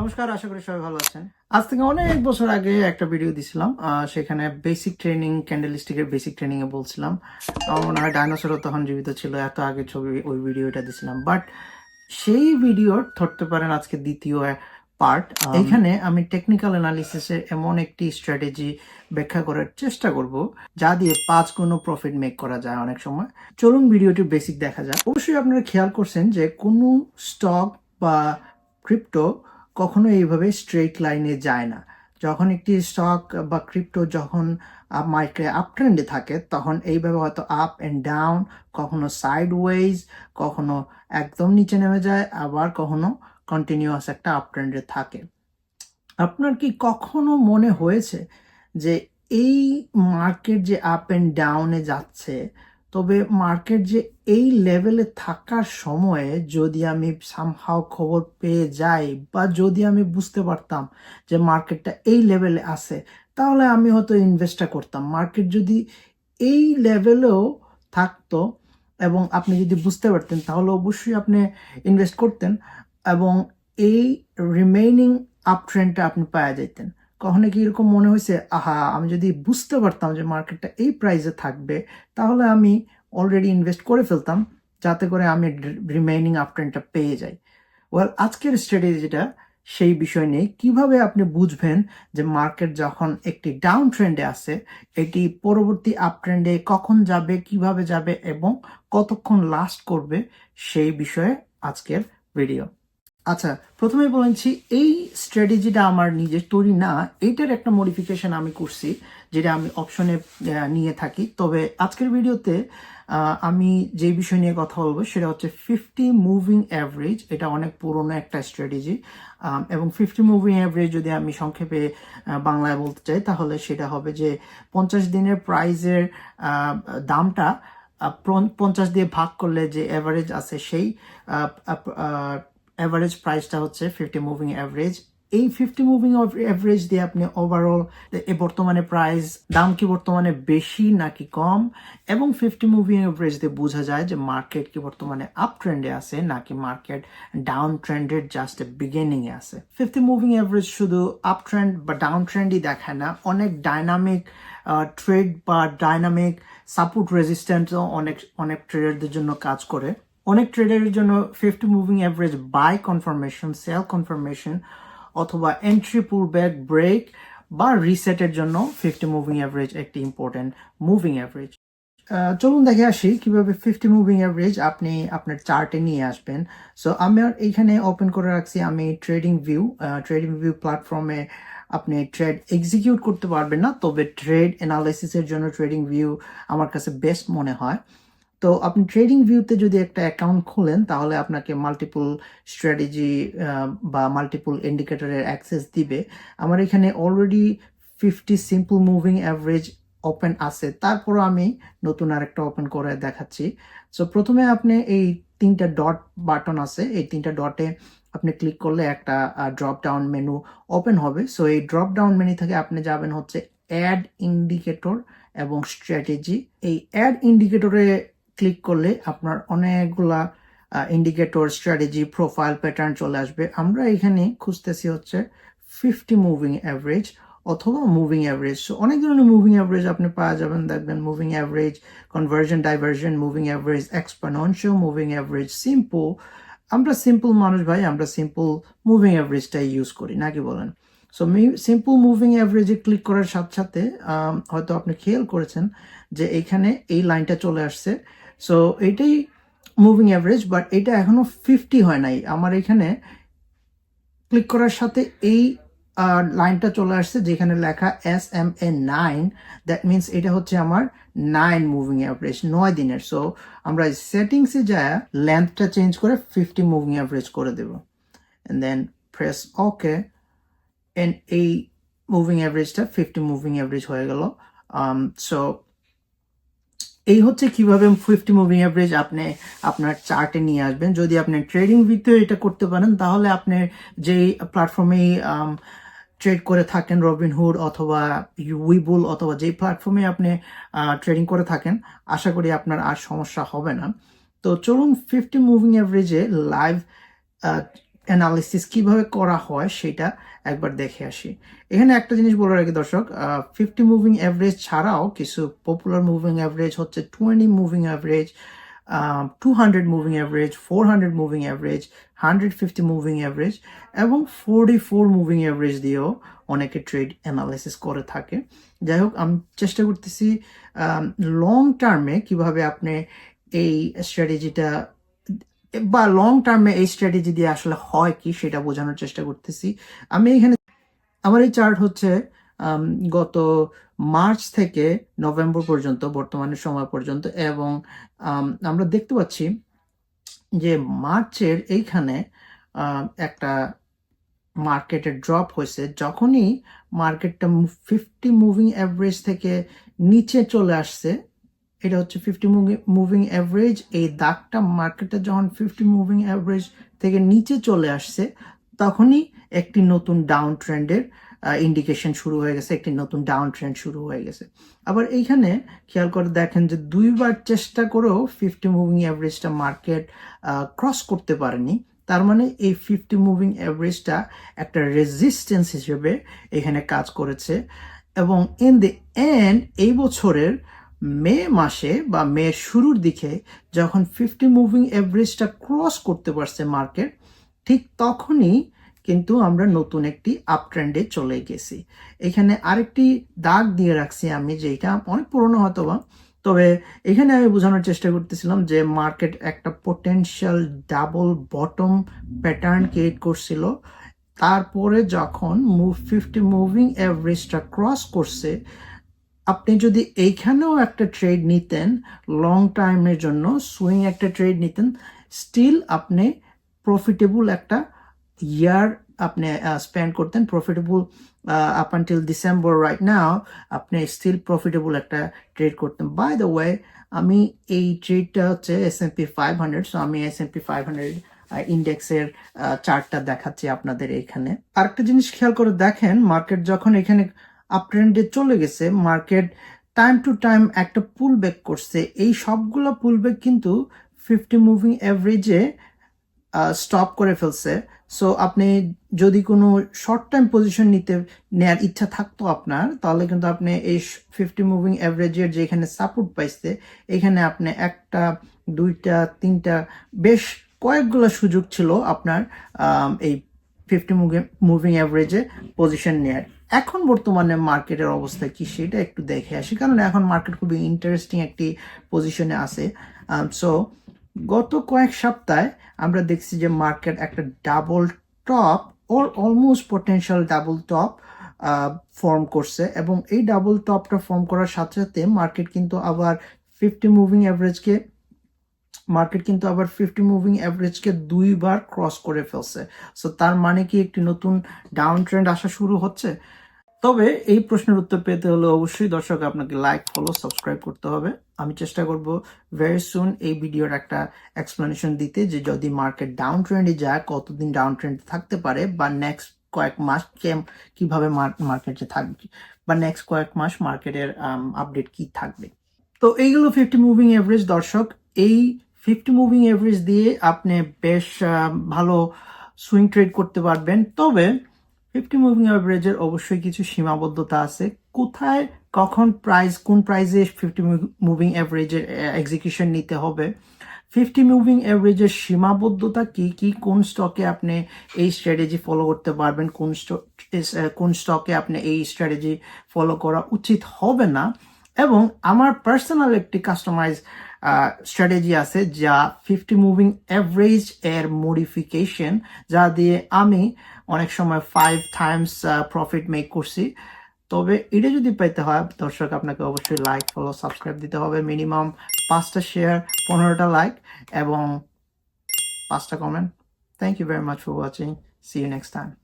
নমস্কার আশা করি সবাই ভালো আছেন। আজ থেকে অনেক বছর আগে একটা ভিডিও দিছিলাম সেখানে বেসিক ট্রেনিং ক্যান্ডেলিস্টিকের বেসিক ট্রেনিং বলছিলাম। আমার মনে হয় ডাইনোসরও তখন জীবিত ছিল এত আগে ছবি ওই ভিডিওটা দিছিলাম। বাট সেই ভিডিওর ধরতে পারেন আজকে দ্বিতীয় পার্ট এখানে আমি টেকনিক্যাল অ্যানালিসিসের এমন একটি স্ট্র্যাটেজি ব্যাখ্যা করার চেষ্টা করব যা দিয়ে পাঁচ গুণ প্রফিট মেক করা যায় অনেক সময়। চলুন ভিডিওটির বেসিক দেখা যায় অবশ্যই আপনারা খেয়াল করছেন যে কোনো স্টক বা ক্রিপ্টো কখনো এইভাবে স্ট্রেট লাইনে যায় না। যখন একটি স্টক বা ক্রিপ্টো যখন মার্কেটে আপ ট্রেন্ডে থাকে, তখন এইভাবে হয়তো আপ অ্যান্ড ডাউন কখনো সাইড ওয়েজ কখনো একদম নিচে নেমে যায়, আবার কখনো কন্টিনিউয়াস একটা আপ ট্রেন্ডে থাকে। আপনার কি কখনো মনে হয়েছে যে এই মার্কেট যে আপ অ্যান্ড ডাউনে যাচ্ছে তবে মার্কেট যে এই লেভেলে থাকার সময়ে যদি আমি সামহাও খবর পেয়ে যাই বা যদি আমি বুঝতে পারতাম যে মার্কেটটা এই লেভেলে আছে, তাহলে আমি হয়তো ইনভেস্টটা করতাম। মার্কেট যদি এই লেভেলেও থাকতো এবং আপনি যদি বুঝতে পারতেন, তাহলে অবশ্যই আপনি ইনভেস্ট করতেন এবং এই রিমেইনিং আপ ট্রেন্ডটা আপনি পাওয়া যেতেন কখনো কি এরকম মনে হয়েছে, আহা, আমি যদি বুঝতে পারতাম যে মার্কেটটা এই প্রাইসে থাকবে, তাহলে আমি অলরেডি ইনভেস্ট করে ফেলতাম, যাতে করে আমি রিমেইনিং আপ ট্রেন্ডটা পেয়ে যাই ওয়েল আজকের স্ট্র্যাটেজিটা সেই বিষয় নেই কীভাবে আপনি বুঝবেন যে মার্কেট যখন একটি ডাউন ট্রেন্ডে আছে, এটি পরবর্তী আপ ট্রেন্ডে কখন যাবে, কীভাবে যাবে এবং কতক্ষণ লাস্ট করবে, সেই বিষয়ে আজকের ভিডিও আচ্ছা প্রথমে বলেছি এই স্ট্র্যাটেজিটা আমার নিজের তৈরি না, এইটার একটা মডিফিকেশন আমি করছি, যেটা আমি অপশনে নিয়ে থাকি। তবে আজকের ভিডিওতে আমি যে বিষয় নিয়ে কথা বলব সেটা হচ্ছে ফিফটি মুভিং অ্যাভারেজ এটা অনেক পুরনো একটা স্ট্র্যাটেজি এবং ফিফটি মুভিং অ্যাভারেজ যদি আমি সংক্ষেপে বাংলায় বলতে চাই, তাহলে সেটা হবে যে পঞ্চাশ দিনের প্রাইজের দামটা পঞ্চাশ দিয়ে ভাগ করলে যে অ্যাভারেজ আছে সেই অ্যাভারেজ প্রাইসটা হচ্ছে ফিফটি মুভিং অ্যাভারেজ এই ফিফটি মুভিং অ্যাভারেজ দিয়ে আপনি ওভারঅল বর্তমানে প্রাইস দাম কি বর্তমানে বেশি নাকি কম? এবং ফিফটি মুভিং অ্যাভারেজ দিয়ে বোঝা যায় যে মার্কেট কি বর্তমানে আপ ট্রেন্ডে আছে নাকি মার্কেট ডাউন ট্রেন্ডের জাস্ট বিগিনিং এ আছে। ফিফটি মুভিং অ্যাভারেজ শুধু আপ ট্রেন্ড বা ডাউন ট্রেন্ডই দেখায় না, অনেক ডাইনামিক ট্রেড বা ডাইনামিক সাপোর্ট রেজিস্ট্যান্টও অনেক অনেক ট্রেডারদের জন্য কাজ করে। অনেক ট্রেডারের জন্য fifty moving average buy confirmation sell confirmation অথবা এন্ট্রি পুল ব্যাক ব্রেক বা রিসেটের জন্য ফিফটি মুভিং অ্যাভারেজ একটি ইম্পর্টেন্ট মুভিং অ্যাভারেজ চলুন দেখে আসি কীভাবে ফিফটি মুভিং অ্যাভারেজ আপনি আপনার চার্টে নিয়ে আসবেন। সো আমি এইখানে ওপেন করে রাখছি, আমি ট্রেডিং ভিউ ট্রেডিং ভিউ প্ল্যাটফর্মে আপনি ট্রেড এক্সিকিউট করতে পারবেন না, তবে ট্রেড অ্যানালাইসিসের জন্য ট্রেডিং ভিউ আমার কাছে বেস্ট মনে হয়। তো আপনি ট্রেডিং ভিউতে যদি একটা অ্যাকাউন্ট খোলেন, তাহলে আপনাকে মাল্টিপল স্ট্র্যাটেজি বা মাল্টিপল ইন্ডিকেটরের অ্যাক্সেস দিবে। আমার এখানে already fifty simple moving average open আছে। তারপরও আমি নতুন আরেকটা ওপেন করে দেখাচ্ছি। সো প্রথমে আপনি এই তিনটা ডট বাটন আছে। এই তিনটা ডটে আপনি ক্লিক করলে একটা ড্রপ ডাউন মেনু ওপেন হবে। সো এই ড্রপ ডাউন মেনু থেকে আপনি যাবেন হচ্ছে অ্যাড ইন্ডিকেটর এবং স্ট্র্যাটেজি এই অ্যাড ইন্ডিকেটরে ক্লিক করলে আপনার অনেকগুলা ইন্ডিকেটর স্ট্র্যাটেজি প্রোফাইল প্যাটার্ন চলে আসবে। আমরা এখানে খুঁজতেছি হচ্ছে ফিফটি মুভিং অ্যাভারেজ অথবা মুভিং অ্যাভারেজ সো অনেক ধরনের মুভিং অ্যাভারেজ আপনি পাওয়া যাবেন। দেখবেন moving average convergence divergence moving average exponential moving average simple আমরা সিম্পল মানুষ ভাই, আমরা সিম্পল মুভিং অ্যাভারেজটাই ইউজ করি নাকি বলেন? সো সিম্পল মুভিং অ্যাভারেজে ক্লিক করার সাথে সাথে হয়তো আপনি খেয়াল করেছেন যে এখানে এই লাইনটা চলে আসছে। সো এইটাই মুভিং অ্যাভারেজ বাট এটা এখনও ফিফটি হয় নাই। আমার এখানে ক্লিক করার সাথে এই লাইনটা চলে আসছে, যেখানে লেখা S M A nine that means এটা হচ্ছে আমার নাইন মুভিং অ্যাভারেজ নয় দিনের। সো আমরা সেটিংসে যায় লেন্থটা চেঞ্জ করে ফিফটি মুভিং অ্যাভারেজ করে দেব। দেন প্রেস ওকে এন্ড এই মুভিং অ্যাভারেজটা ফিফটি মুভিং অ্যাভারেজ হয়ে গেল। সো এই হচ্ছে কীভাবে ফিফটি মুভিং অ্যাভারেজ আপনি আপনার চার্টে নিয়ে আসবেন। যদি আপনি ট্রেডিং ভিত্তিও এটা করতে পারেন, তাহলে আপনি যেই প্ল্যাটফর্মেই ট্রেড করে থাকেন রবিনহুড অথবা উইবুল অথবা যেই প্ল্যাটফর্মে আপনি ট্রেডিং করে থাকেন, আশা করি আপনার আর সমস্যা হবে না। তো চলুন ফিফটি মুভিং অ্যাভারেজে লাইভ অ্যানালিসিস কীভাবে করা হয় সেটা একবার দেখে আসি। এখানে একটা জিনিস বলে রাখি দর্শক ফিফটি মুভিং অ্যাভারেজ ছাড়াও কিছু পপুলার মুভিং অ্যাভারেজ হচ্ছে twenty moving average two hundred moving average four hundred moving average hundred fifty moving average এবং ফোরটি ফোর মুভিং অ্যাভারেজ দিয়েও অনেকে ট্রেড অ্যানালাইসিস করে থাকে। যাই হোক, আমি চেষ্টা করতেছি লং টার্মে কীভাবে আপনি এই স্ট্র্যাটেজিটা বা লং টার্মে এই স্ট্র্যাটেজি দিয়ে আসলে হয় কি সেটা বোঝানোর চেষ্টা করতেছি। আমি এখানে, আমার এই চার্ট হচ্ছে গত মার্চ থেকে নভেম্বর পর্যন্ত বর্তমানে সময় পর্যন্ত এবং আমরা দেখতে পাচ্ছি যে মার্চের এইখানে একটা মার্কেটের ড্রপ হয়েছে। যখনই মার্কেটটা ফিফটি মুভিং অ্যাভারেজ থেকে নিচে চলে আসছে এটা হচ্ছে ফিফটি মুভিং অ্যাভারেজ এই দাগটা মার্কেটে যখন ফিফটি মুভিং অ্যাভারেজ থেকে নিচে চলে আসছে, তখনই একটি নতুন ডাউন ট্রেন্ডের ইন্ডিকেশন শুরু হয়ে গেছে, একটি নতুন ডাউন ট্রেন্ড শুরু হয়ে গেছে। আবার এইখানে খেয়াল করে দেখেন যে দুইবার চেষ্টা করেও ফিফটি মুভিং অ্যাভারেজটা মার্কেট ক্রস করতে পারেনি। তার মানে এই ফিফটি মুভিং অ্যাভারেজটা একটা রেজিস্ট্যান্স হিসেবে এখানে কাজ করেছে। এবং ইন দ্য এন্ড এই বছরের মে মাসে বা মে শুরুর দিকে যখন ফিফটি মুভিং অ্যাভারেজটা ক্রস করতে পারছে মার্কেট ঠিক তখনই কিন্তু আমরা নতুন একটি আপ ট্রেন্ডে চলে গেছি। এখানে আরেকটি দাগ দিয়ে রাখছি আমি যেটা অনেক পুরনো হতো বা তবে এখানে আমি বোঝানোর চেষ্টা করতেছিলাম যে মার্কেট একটা potential double bottom pattern create করছিল। তারপরে যখন মুভ ফিফটি মুভিং অ্যাভারেজটা ক্রস করছে আপনি যদি এইখানেও একটা ট্রেড নিতেন লং টাইমের জন্য সুইং একটা ট্রেড নিতেন স্টিল আপনি প্রফিটেবল একটা ইয়ার আপনি স্পেন্ড করতেন profitable up until December right now আপনি স্টিল প্রফিটেবল একটা ট্রেড করতেন। বাই দ্য ওয়ে আমি এই ট্রেডটা হচ্ছে S M P five hundred so আমি S M P five hundred ইন্ডেক্সের চার্টটা দেখাচ্ছি আপনাদের এখানে আরেকটা জিনিস খেয়াল করে দেখেন মার্কেট যখন এখানে আপ ট্রেন্ডে চলে গেছে মার্কেট টাইম টু টাইম একটা পুল ব্যাক করছে। এই সবগুলো পুল ব্যাক কিন্তু ফিফটি মুভিং অ্যাভারেজে স্টপ করে ফেলছে। সো আপনি যদি কোনো শর্ট টাইম পজিশন নিতে নেয়ার ইচ্ছা থাকতো আপনার, তাহলে কিন্তু আপনি এই ফিফটি মুভিং অ্যাভারেজের যেখানে সাপোর্ট পাইছে, এখানে আপনি একটা, দুইটা, তিনটা, বেশ কয়েকগুলো সুযোগ ছিল আপনার এই ফিফটি মুভিং অ্যাভারেজে পজিশন নেয়ার। এখন বর্তমানে মার্কেটের অবস্থা কি সেটা একটু দেখে আসি, কারণ এখন মার্কেট খুবই ইন্টারেস্টিং একটি পজিশনে আছে। সো গত কয়েক সপ্তাহে আমরা দেখছি যে মার্কেট একটা double top or almost potential double top form করছে এবং এই ডাবল টপটা ফর্ম করার সাথে সাথে মার্কেট কিন্তু আবার ফিফটি মুভিং অ্যাভারেজকে মার্কেট কিন্তু আবার ফিফটি মুভিং অ্যাভারেজকে দুইবার ক্রস করে ফেলছে। সো তার মানে কি একটি নতুন ডাউন ট্রেন্ড আসা শুরু হচ্ছে? তবে এই প্রশ্নের উত্তর পেতে হলে অবশ্যই দর্শক আপনাকে লাইক ফলো সাবস্ক্রাইব করতে হবে। আমি চেষ্টা করব ভেরি সুন এই ভিডিওর একটা এক্সপ্লেনেশন দিতে যে যদি মার্কেট ডাউন ট্রেন্ডে যায়, কতদিন ডাউন ট্রেন্ড থাকতে পারে বা নেক্সট কয়েক মাস কীভাবে মার্কেটে থাকবে বা নেক্সট কয়েক মাস মার্কেটের আপডেট কি থাকবে? তো এইগুলো ফিফটি মুভিং এভারেজ দর্শক, এই ফিফটি মুভিং এভারেজ দিয়ে আপনি বেশ ভালো সুইং ট্রেড করতে পারবেন। তবে ফিফটি মুভিং অ্যাভারেজের অবশ্যই কিছু সীমাবদ্ধতা আছে। কোথায়, কখন প্রাইস কোন প্রাইসে ফিফটি মুভিং অ্যাভারেজের এক্সিকিউশন নিতে হবে? ফিফটি মুভিং অ্যাভারেজের সীমাবদ্ধতা কি কি, কোন স্টকে আপনি এই স্ট্র্যাটেজি ফলো করতে পারবেন? কোন কোন স্টকে আপনি এই স্ট্র্যাটেজি ফলো করা উচিত হবে না? এবং আমার পার্সোনাল একটি কাস্টমাইজ স্ট্র্যাটেজি আছে যা ফিফটি মুভিং অ্যাভারেজ এর মডিফিকেশন যা দিয়ে আমি অনেক সময় ফাইভ টাইমস প্রফিট মেক করছি। তবে এটা যদি পেতে হয়, দর্শক আপনাকে অবশ্যই লাইক ফলো সাবস্ক্রাইব দিতে হবে। মিনিমাম পাঁচটা শেয়ার পনেরোটা লাইক এবং পাঁচটা comment thank you very much for watching see you next time